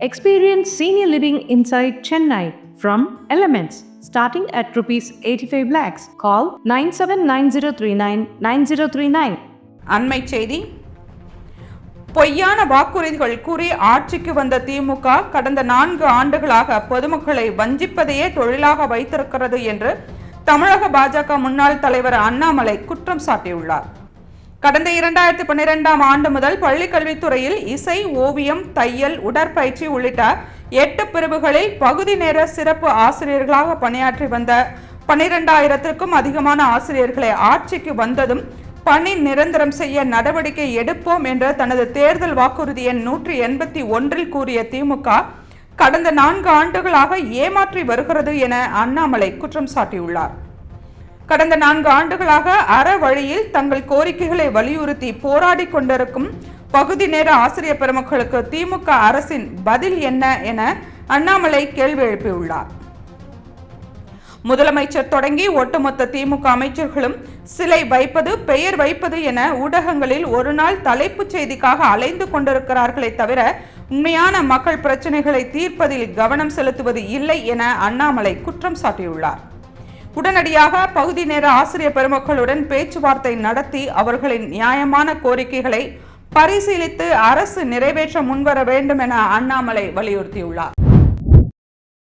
Experience senior living inside Chennai from Elements starting at rupees 85 lakhs. Call 979039 9039. அண்மை செய்தி பொய்யான வாக்குறுதிகள் கூறி ஆட்சிக்கு வந்த திமுக கடந்த நான்கு ஆண்டுகளாக பொதுமக்களை வஞ்சிப்பதையே தொழிலாக வைத்திருக்கிறது என்று தமிழக பாஜக முன்னாள் தலைவர் அண்ணாமலை குற்றம் சாட்டியுள்ளார் கடந்த இரண்டாயிரத்தி பன்னிரெண்டாம் ஆண்டு முதல் பள்ளிக்கல்வித்துறையில் இசை ஓவியம் தையல் உடற்பயிற்சி உள்ளிட்ட எட்டு பிரிவுகளில் பகுதி நேர சிறப்பு ஆசிரியர்களாக பணியாற்றி வந்த பன்னிரெண்டாயிரத்திற்கும் அதிகமான ஆசிரியர்களை ஆட்சிக்கு வந்ததும் பணி நிரந்தரம் செய்ய நடவடிக்கை எடுப்போம் என்ற தனது தேர்தல் வாக்குறுதி எண் நூற்றி எண்பத்தி ஒன்றில் கூறிய திமுக கடந்த நான்கு ஆண்டுகளாக ஏமாற்றி வருகிறது என அண்ணாமலை குற்றம் சாட்டியுள்ளார். கடந்த நான்கு ஆண்டுகளாக அற வழியில் தங்கள் கோரிக்கைகளை வலியுறுத்தி போராடி கொண்டிருக்கும் பகுதி நேர ஆசிரியர் பெருமக்களுக்கு திமுக அரசின் பதில் என்ன என அண்ணாமலை கேள்வி எழுப்பியுள்ளார். முதலமைச்சர் தொடங்கி ஒட்டுமொத்த திமுக அமைச்சர்களும் சிலை வைப்பது பெயர் வைப்பது என ஊடகங்களில் ஒரு நாள் தலைப்புச் செய்திக்காக அலைந்து கொண்டிருக்கிறார்களே தவிர உண்மையான மக்கள் பிரச்சனைகளை தீர்ப்பதில் கவனம் செலுத்துவது இல்லை என அண்ணாமலை குற்றம் சாட்டியுள்ளார். உடனடியாக பகுதி நேர ஆசிரியர் பெருமக்களுடன் பேச்சுவார்த்தை நடத்தி அவர்களின் நியாயமான கோரிக்கைகளை பரிசீலித்து அரசு நிறைவேற்ற முன்வர வேண்டும் என அண்ணாமலை வலியுறுத்தியுள்ளார்.